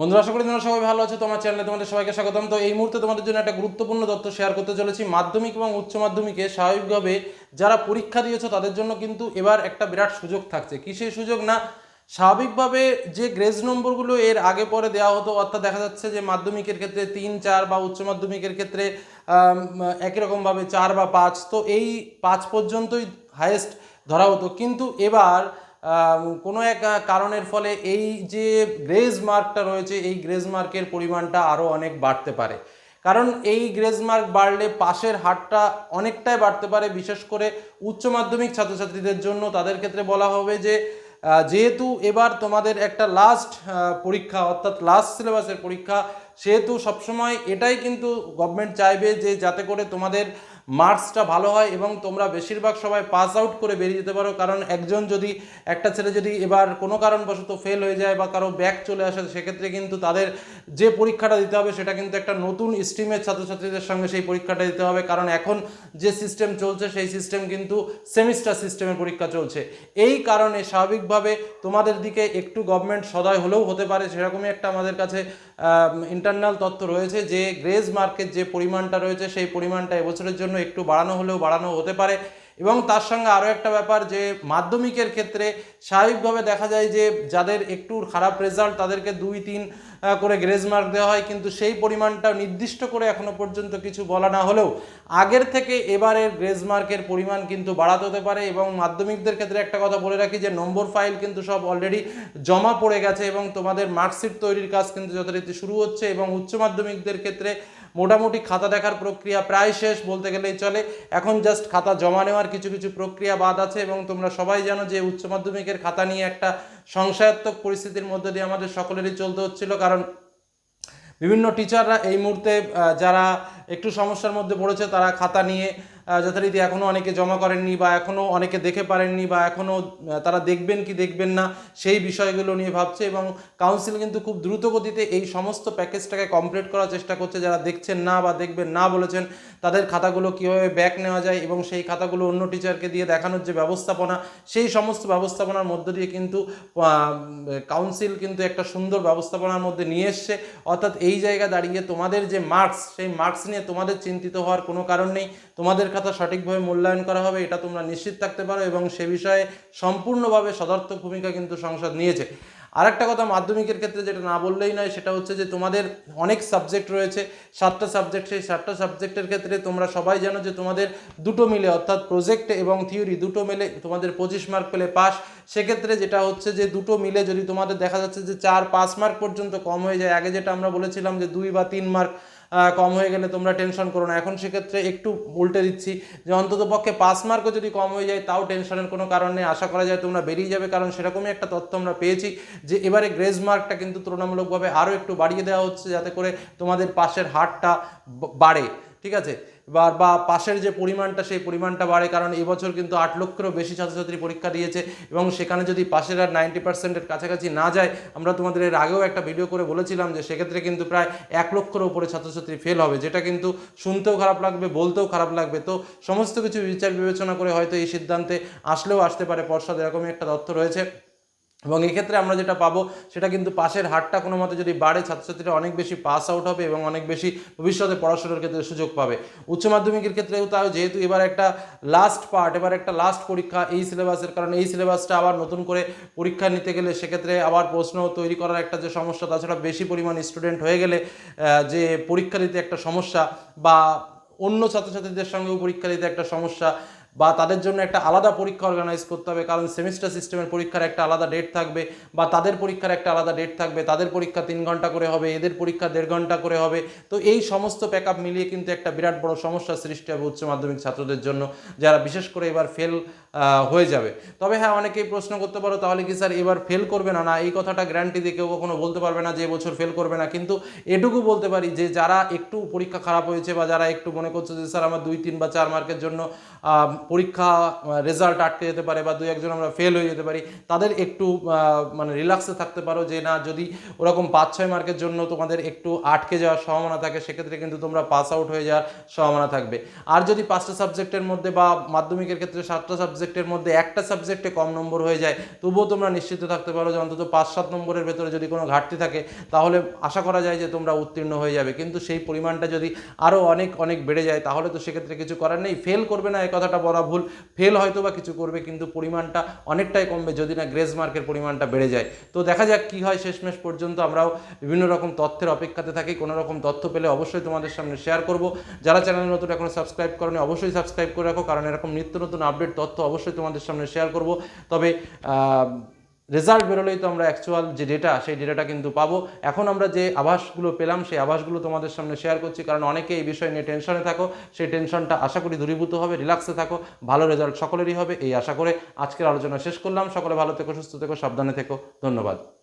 বন্ধুরা, আশা করি তোমরা সবাই ভালো আছো। তোমার চ্যানেলে তোমাদের সবাইকে স্বাগতম। তো এই মুহূর্তে তোমাদের জন্য একটা গুরুত্বপূর্ণ তথ্য শেয়ার করতে চলেছি। মাধ্যমিক এবং উচ্চ মাধ্যমিকে স্বাভাবিকভাবে যারা পরীক্ষা দিয়েছ, তাদের জন্য কিন্তু এবার একটা বিরাট সুযোগ থাকছে। কি সেই সুযোগ না? স্বাভাবিকভাবে যে গ্রেজ নম্বরগুলো এর আগে পরে দেওয়া হতো, অর্থাৎ দেখা যাচ্ছে যে মাধ্যমিকের ক্ষেত্রে তিন, চার বা উচ্চ মাধ্যমিকের ক্ষেত্রে একই রকমভাবে চার বা পাঁচ। তো এই পাঁচ পর্যন্তই হায়েস্ট ধরা হতো। কিন্তু এবার কোনো এক কারণের ফলে এই যে গ্রেজ মার্কটা রয়েছে, এই গ্রেজ মার্কের পরিমাণটা আরও অনেক বাড়তে পারে। কারণ এই গ্রেজ মার্ক বাড়লে পাশের হারটা অনেকটাই বাড়তে পারে, বিশেষ করে উচ্চ মাধ্যমিক ছাত্রছাত্রীদের জন্য। তাদের ক্ষেত্রে বলা হবে যে যেহেতু এবার তোমাদের একটা লাস্ট পরীক্ষা, অর্থাৎ লাস্ট সিলেবাসের পরীক্ষা, সেহেতু সবসময় এটাই কিন্তু গভর্নমেন্ট চাইবে যে, যাতে করে তোমাদের মার্কসটা ভালো হয় এবং তোমরা বেশিরভাগ সবাই পাস আউট করে বেরিয়ে যেতে পারো। কারণ একজন যদি, একটা ছেলে যদি এবার কোনো কারণবশত ফেল হয়ে যায় বা কারও ব্যাক চলে আসে, সেক্ষেত্রে কিন্তু তাদের যে পরীক্ষাটা দিতে হবে, সেটা কিন্তু একটা নতুন স্ট্রিমের ছাত্রছাত্রীদের সঙ্গে সেই পরীক্ষাটা দিতে হবে। কারণ এখন যে সিস্টেম চলছে, সেই সিস্টেম কিন্তু সেমিস্টার সিস্টেমের পরীক্ষা চলছে। এই কারণে স্বাভাবিকভাবে তোমাদের দিকে একটু গভর্নমেন্ট সদয় হলেও হতে পারে। সেরকমই একটা আমাদের কাছে ইন্টারনাল তথ্য রয়েছে যে গ্রেজ মার্কের যে পরিমাণটা রয়েছে, সেই পরিমাণটা এবছরের জন্য একটু বাড়ানো হলেও বাড়ানো হতে পারে। এবং তার সঙ্গে আরও একটা ব্যাপার যে, মাধ্যমিকের ক্ষেত্রে স্বাভাবিকভাবে দেখা যায় যে, যাদের একটু খারাপ রেজাল্ট তাদেরকে দুই, তিন করে গ্রেজ মার্ক দেওয়া হয়। কিন্তু সেই পরিমাণটা নির্দিষ্ট করে এখনও পর্যন্ত কিছু বলা না হলেও আগের থেকে এবারের গ্রেজ মার্কের পরিমাণ কিন্তু বাড়াতে হতে পারে। এবং মাধ্যমিকদের ক্ষেত্রে একটা কথা বলে রাখি যে, নম্বর ফাইল কিন্তু সব অলরেডি জমা পড়ে গেছে এবং তোমাদের মার্কশিট তৈরির কাজ কিন্তু যথারীতি শুরু হচ্ছে। এবং উচ্চ মাধ্যমিকদের ক্ষেত্রে মোটামুটি খাতা দেখার প্রক্রিয়া প্রায় শেষ বলতে গেলেই চলে। এখন জাস্ট খাতা জমা নেওয়ার কিছু কিছু প্রক্রিয়া বাদ আছে এবং তোমরা সবাই জানো যে উচ্চ মাধ্যমিকের খাতা নিয়ে একটা সংশয়াত্মক পরিস্থিতির মধ্যে দিয়ে আমাদের সকলেরই চলতে হচ্ছিল। কারণ বিভিন্ন টিচাররা এই মুহূর্তে যারা একটু সমস্যার মধ্যে পড়েছে, তারা খাতা নিয়ে যথারীতি এখনও অনেকে জমা করেননি বা এখনও অনেকে দেখে পারেননি বা এখনও তারা দেখবেন কি দেখবেন না, সেই বিষয়গুলো নিয়ে ভাবছে এবং কাউন্সিল কিন্তু খুব দ্রুত গতিতে এই সমস্ত প্যাকেজটাকে কমপ্লিট করার চেষ্টা করছে। যারা দেখছেন না বা দেখবেন না বলেছেন, তাদের খাতাগুলো কীভাবে ব্যাক নেওয়া যায় এবং সেই খাতাগুলো অন্য টিচারকে দিয়ে দেখানোর যে ব্যবস্থাপনা, সেই সমস্ত ব্যবস্থাপনার মধ্য দিয়ে কিন্তু কাউন্সিল কিন্তু একটা সুন্দর ব্যবস্থাপনার মধ্যে নিয়ে এসছে। অর্থাৎ এই জায়গা দাঁড়িয়ে তোমাদের যে মার্কস সেই মার্কস নিয়ে তোমাদের চিন্তিত হওয়ার কোনো কারণ নেই। তোমাদের খাতা সঠিকভাবে মূল্যায়ন করা হবে, এটা তোমরা নিশ্চিত থাকতে পারো এবং সে বিষয়ে সম্পূর্ণভাবে সদার্থক ভূমিকা কিন্তু সংসদ নিয়েছে। আরেকটা কথা, মাধ্যমিকের ক্ষেত্রে যেটা না বললেই নয়, সেটা হচ্ছে যে তোমাদের অনেক সাবজেক্ট রয়েছে, সাতটা সাবজেক্ট সেই সাতটা সাবজেক্টের ক্ষেত্রে তোমরা সবাই জানো যে তোমাদের দুটো মিলে, অর্থাৎ প্রজেক্ট এবং থিওরি দুটো মিলে তোমাদের পঁচিশ মার্ক পেলে পাস সেক্ষেত্রে যেটা হচ্ছে যে দুটো মিলে যদি তোমাদের দেখা যাচ্ছে যে চার, পাঁচ মার্ক পর্যন্ত কম হয়ে যায়, আগে যেটা আমরা বলেছিলাম যে দুই বা তিন মার্ক কম হয়ে গেলে তোমরা টেনশন করো না। এখন সেক্ষেত্রে একটু উল্টে দিচ্ছি যে অন্তত পক্ষে পাস মার্কও যদি কম হয়ে যায়, তাও টেনশনের কোনো কারণ নেই। আশা করা যায় তোমরা বেরিয়ে যাবে, কারণ সেরকমই একটা তথ্য আমরা পেয়েছি যে এবারে গ্রেজ মার্কটা কিন্তু তুলনামূলকভাবে আরও একটু বাড়িয়ে দেওয়া হচ্ছে, যাতে করে তোমাদের পাশের হারটা বাড়ে। ঠিক আছে? বা বা পাশের যে পরিমাণটা, সেই পরিমাণটা বাড়ে, কারণ এবছর কিন্তু আট লক্ষেরও বেশি ছাত্রছাত্রী পরীক্ষা দিয়েছে এবং সেখানে যদি পাশের আর নাইনটি পার্সেন্টের কাছাকাছি না যায়, আমরা তোমাদের এর আগেও একটা ভিডিও করে বলেছিলাম যে সেক্ষেত্রে কিন্তু প্রায় এক লক্ষের উপরে ছাত্রছাত্রী ফেল হবে, যেটা কিন্তু শুনতেও খারাপ লাগবে, বলতেও খারাপ লাগবে। তো সমস্ত কিছু বিচার বিবেচনা করে হয়তো এই সিদ্ধান্তে আসলেও আসতে পারে, পর্ষদ এরকমই একটা তথ্য রয়েছে। এবং এক্ষেত্রে আমরা যেটা পাবো, সেটা কিন্তু পাশের হারটা কোনো মতে যদি বাড়ে, ছাত্রছাত্রীরা অনেক বেশি পাস আউট হবে এবং অনেক বেশি ভবিষ্যতে পড়াশোনার ক্ষেত্রে সুযোগ পাবে। উচ্চ মাধ্যমিকের ক্ষেত্রেও তাও যেহেতু এবার একটা লাস্ট পার্ট এবার একটা লাস্ট পরীক্ষা এই সিলেবাসের কারণে এই সিলেবাসটা আবার নতুন করে পরীক্ষা নিতে গেলে সেক্ষেত্রে আবার প্রশ্ন তৈরি করার একটা যে সমস্যা, তাছাড়া বেশি পরিমাণ স্টুডেন্ট হয়ে গেলে যে পরীক্ষা দিতে একটা সমস্যা বা অন্য ছাত্রছাত্রীদের সঙ্গেও পরীক্ষা দিতে একটা সমস্যা বা তাদের জন্য একটা আলাদা পরীক্ষা অর্গানাইজ করতে হবে, কারণ সেমিস্টার সিস্টেমের পরীক্ষার একটা আলাদা ডেট থাকবে বা তাদের পরীক্ষার একটা আলাদা ডেট থাকবে, তাদের পরীক্ষা তিন ঘণ্টা করে হবে, এদের পরীক্ষা দেড় ঘণ্টা করে হবে। তো এই সমস্ত প্যাক আপ মিলিয়ে কিন্তু একটা বিরাট বড় সমস্যার সৃষ্টি হবে উচ্চ মাধ্যমিক ছাত্রদের জন্য, যারা বিশেষ করে এবার ফেল হয়ে যাবে। তবে হ্যাঁ অনেকেই প্রশ্ন করতে পারো, তাহলে কি স্যার এবার ফেল করবে না? না, এই কথাটা গ্যারান্টি দিয়ে কেউ কখনো বলতে পারবে না যে এবছর ফেল করবে না। কিন্তু এটুকু বলতে পারি যে যারা একটু পরীক্ষা খারাপ হয়েছে বা যারা একটু মনে করছে যে, স্যার, আমার দুই, তিন বা চার মার্কের জন্য পরীক্ষা রেজাল্ট আটকে যেতে পারে বা দু একজন আমরা ফেল হয়ে যেতে পারি, তাদের একটু মানে রিল্যাক্সে থাকতে পারো যে না, যদি ওরকম পাঁচ ছয় মার্কের জন্য তোমাদের একটু আটকে যাওয়ার সম্ভাবনা থাকে, সেক্ষেত্রে কিন্তু তোমরা পাস আউট হয়ে যাওয়ার সম্ভাবনা থাকবে। আর যদি পাঁচটা সাবজেক্টের মধ্যে বা মাধ্যমিকের ক্ষেত্রে সাতটা সাবজেক্টের মধ্যে একটা সাবজেক্টে কম নম্বর হয়ে যায়, তবুও তোমরা নিশ্চিত থাকতে পারো যে অন্তত পাঁচ সাত নম্বরের ভেতরে যদি কোনো ঘাটতি থাকে, তাহলে আশা করা যায় যে তোমরা উত্তীর্ণ হয়ে যাবে। কিন্তু সেই পরিমাণটা যদি আরও অনেক অনেক বেড়ে যায়, তাহলে তো সেক্ষেত্রে কিছু করার নেই। ফেল করবে না এই কথাটা বলা ভুল ফেল হয়তো বা কিছু করবে, কিন্তু পরিমাণটা অনেকটাই কমবে যদি না গ্রেজ মার্কের পরিমাণটা বেড়ে যায়। তো দেখা যাক কী হয় শেষমেশ পর্যন্ত, আমরাও বিভিন্ন রকম তথ্যের অপেক্ষাতে থাকি, কোনো রকম তথ্য পেলে অবশ্যই তোমাদের সামনে শেয়ার করব। যারা চ্যানেল নতুন এখনও সাবস্ক্রাইব করেনি, অবশ্যই সাবস্ক্রাইব করে রাখো, কারণ এরকম নিত্য নতুন আপডেট তথ্য অবশ্যই তোমাদের সামনে শেয়ার করব। তবে রেজাল্ট বেরোলেই তো আমরা অ্যাকচুয়াল যে ডেটা সেই ডেটাটা কিন্তু পাবো। এখন আমরা যে আভাসগুলো পেলাম, সেই আভাসগুলো তোমাদের সামনে শেয়ার করছি, কারণ অনেকে এই বিষয় নিয়ে টেনশনে থাকো। সেই টেনশনটা আশা করি দূরীভূত হবে রিল্যাক্সে থাকো, ভালো রেজাল্ট সকলেরই হবে, এই আশা করে আজকের আলোচনা শেষ করলাম। সকলে ভালো থেকো, সুস্থ থেকো, সাবধানে থেকো। ধন্যবাদ।